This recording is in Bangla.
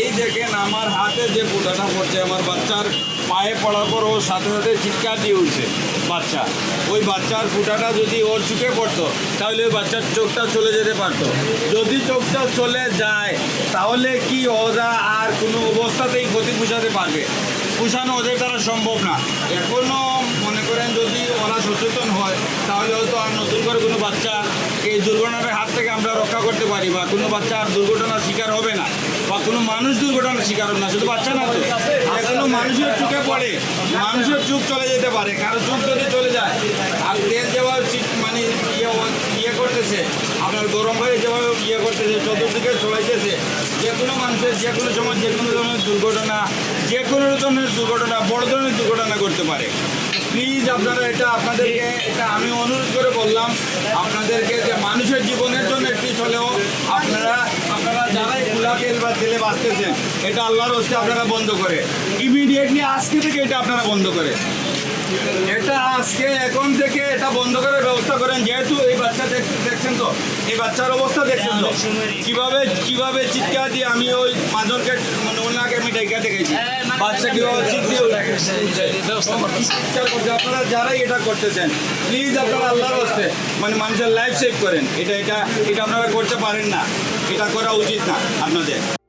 এই দেখেন আমার হাতে যে ফুটাটা পড়ছে, আমার বাচ্চার পায়ে পড়ার পর ওর সাথে সাথে চিৎকার দিয়ে উঠছে বাচ্চা। ওই বাচ্চার ফুটাটা যদি ওর চুকে পড়তো, তাহলে ওই বাচ্চার চোখটা চলে যেতে পারতো। যদি চোখটা চলে যায়, তাহলে কি ওরা আর কোনো অবস্থাতেই ক্ষতি পুষাতে পারবে? পুষানো ওদের দ্বারা সম্ভব না। এখনও হয়, তাহলে হয়তো আর নতুন করে কোনো বাচ্চা এই দুর্ঘটনার হাত থেকে আমরা রক্ষা করতে পারি বা কোনো বাচ্চা আর দুর্ঘটনার শিকার হবে না বা কোনো মানুষ দুর্ঘটনার শিকার হবে না, শুধু বাচ্চা না তো। মানুষের চোখে পড়ে, মানুষের চোখ চলে যেতে পারে, কারও চোখ যদি চলে যায়, আর তেল যেভাবে মানে ইয়ে ইয়ে করতেছে, আপনার গরম হয়ে যেভাবে ইয়ে করতেছে, চতুর্দিকে যে কোনো মানুষের যে কোনো সময় যে কোনো ধরনের দুর্ঘটনা যে কোনো ধরনের দুর্ঘটনা, বড় ধরনের দুর্ঘটনা করতে পারে। প্লিজ আপনারা এটা আপনাদেরকে, এটা আমি অনুরোধ করে বললাম, আপনাদেরকে যে মানুষের জীবনের জন্য একটি হলেও আপনারা আপনারা যারাই খোলা তেল বা তেলে বাঁচতেছেন, এটা আল্লাহর হস্তে আপনারা বন্ধ করে। ইমিডিয়েটলি আজকে থেকে এটা আপনারা বন্ধ করে। এটা আজকে, এখন থেকে এটা বন্ধ করার ব্যবস্থা করেন, যেহেতু বাচ্চা দেখছেন তো? এই বাচ্চার অবস্থা দেখছেন তো? কীভাবে কীভাবে চিৎকার দিয়ে আমি ওই পাঁচজনকে মানে ওনাকে আমি ডেকে দেখেছি। বাচ্চা কীভাবে চিৎকার করছে? আপনারা যারাই এটা করতেছেন প্লিজ আপনারা আল্লাহর হস্তে মানে মানুষের লাইফ সেভ করেন। এটা এটা এটা আপনারা করতে পারেন না। এটা করা উচিত না আপনাদের।